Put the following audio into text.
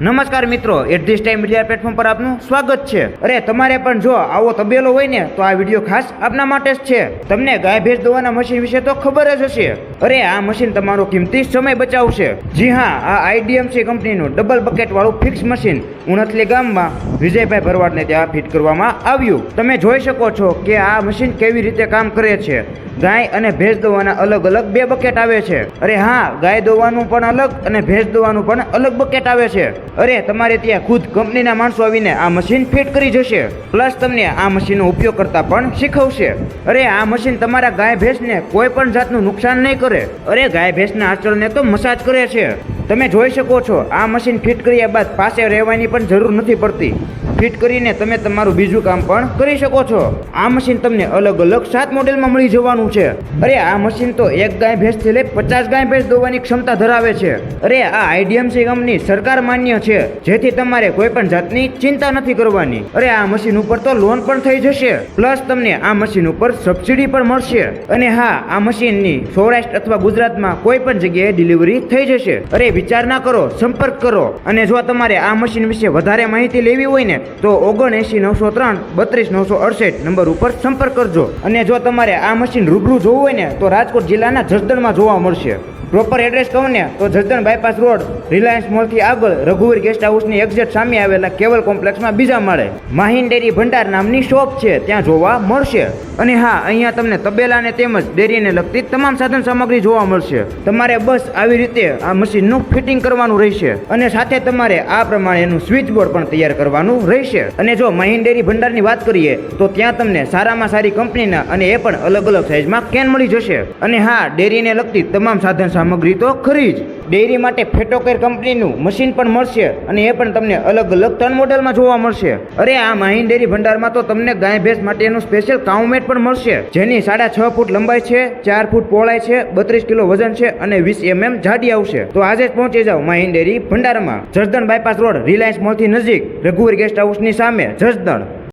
નમસ્કાર મિત્રો at this time media platform પર આપનું સ્વાગત છે. અરે, તમારે પણ જો આવો તબેલો હોય ને, તો આ વીડિયો ખાસ આપના માટે જ છે. તમને ગાય ભેંસ દોવાના મશીન વિશે તો ખબર જ હશે. અરે, આ મશીન તમારો કિંમતી સમય બચાવશે. જી હા, આ આઈડીએમસી કંપનીનું ડબલ બકેટ વાળું ફિક્સ મશીન ઉણથલી ગામમાં વિજયભાઈ ભરવાડને ત્યાં ફિટ કરવામાં આવ્યું. તમે જોઈ શકો છો કે આ મશીન કેવી રીતે કામ કરે છે. ગાય અને ભેંસ દોવાના અલગ અલગ બે બકેટ આવે છે. અરે હા, ગાય દોવાનું પણ અલગ અને ભેંસ દોવાનું પણ અલગ બકેટ આવે છે. અરે, તમારે ત્યાં ખુદ કંપનીના માણસો આવીને આ મશીન ફિટ કરી જશે. પ્લસ તમને આ મશીનનો ઉપયોગ કરતા પણ શીખવશે. અરે, આ મશીન તમારા ગાય ભેંસને કોઈ પણ જાતનું નુકસાન નહીં કરે. અરે ગાય ભેંસના આંચળને તો મસાજ કરે છે. તમે જોઈ શકો છો, આ મશીન ફિટ કર્યા બાદ પાસે રહેવાની પણ જરૂર નથી પડતી. ફિટ કરીને તમે તમારું બીજું કામ પણ કરી શકો છો. આ મશીન તમને અલગ અલગ સાત મોડેલમાં મળી જવાનું છે. અરે, આ મશીન તો એક ગાય ભેંસથી લઈ પચાસ ગાય ભેંસ દોવાની ક્ષમતા ધરાવે છે. અરે, આ આઈડીએમસી કંપની સરકાર માન્ય છે. જેથી તમારે કોઈ પણ જાતની ચિંતા નથી કરવાની. અરે, આ મશીન ઉપર તો લોન પણ થઈ જશે. પ્લસ તમને આ મશીન ઉપર સબસિડી પણ મળશે. અને હા, આ મશીનની સૌરાષ્ટ્ર અથવા ગુજરાતમાં કોઈ પણ જગ્યાએ ડિલિવરી થઈ જશે. અરે, વિચાર ના કરો, સંપર્ક કરો. અને જો તમારે આ મશીન વિશે વધારે માહિતી લેવી હોય ને તો ઓગણએંશી, નવસો ત્રણ, બત્રીસ, નવસો અડસઠ નંબર ઉપર સંપર્ક કરજો. અને જો તમારે આ મશીન રૂબરૂ જોવું હોય ને, તો રાજકોટ જિલ્લાના જસદણમાં જોવા મળશે. પ્રોપર એડ્રેસ કહું ને, તો જસદણ બાયપાસ રોડ રિલાયન્સ મોલથી આગળ રઘુવીર ગેસ્ટ હાઉસની એક્ઝેટ સામે આવેલા કેવલ કોમ્પ્લેક્સમાં બીજા માળે માહિન ડેરી ભંડાર નામની શોપ છે, ત્યાં જોવા મળશે. અને હા, અહીંયા તમને તબેલાને તેમજ ડેરીને લગતી તમામ સાધન સામગ્રી જોવા મળશે. તમારે બસ આવી રીતે આ મશીનનું ફિટિંગ કરવાનું રહેશે. અને સાથે તમારે આ પ્રમાણેનું સ્વિચ બોર્ડ પણ તૈયાર કરવાનું રહેશે. અને જો મહિન ડેરી ભંડારની વાત કરીએ, તો ત્યાં તમને સારામાં સારી કંપનીના અને એ પણ અલગ અલગ સાઇઝમાં કેન મળી જશે. અને હા, ડેરીને લગતી તમામ સાધન સામગ્રી તો ખરી જ ડેરી માટે ફેટોકેર કંપનીનું મશીન પણ મળશે અને એ પણ તમને અલગ અલગ ત્રણ મોડેલમાં જોવા મળશે. અરે આ માહિન ડેરી ભંડારમાં તો તમને ગાય ભેંસ માટેનું સ્પેશિયલ કાઉમેટ પણ મળશે. જેની સાડા છ ફૂટ લંબાઈ છે, ચાર ફૂટ પહોળાઈ છે, બત્રીસ કિલો વજન છે અને વીસ એમએમ જાડી આવશે. તો આજે જ પહોંચી જાઓ માહિન ડેરી ભંડારમાં. જસદણ બાયપાસ રોડ, રિલાયન્સ મોલથી નજીક. રઘુવીર ગેસ્ટ હાઉસની સામે જસદણ.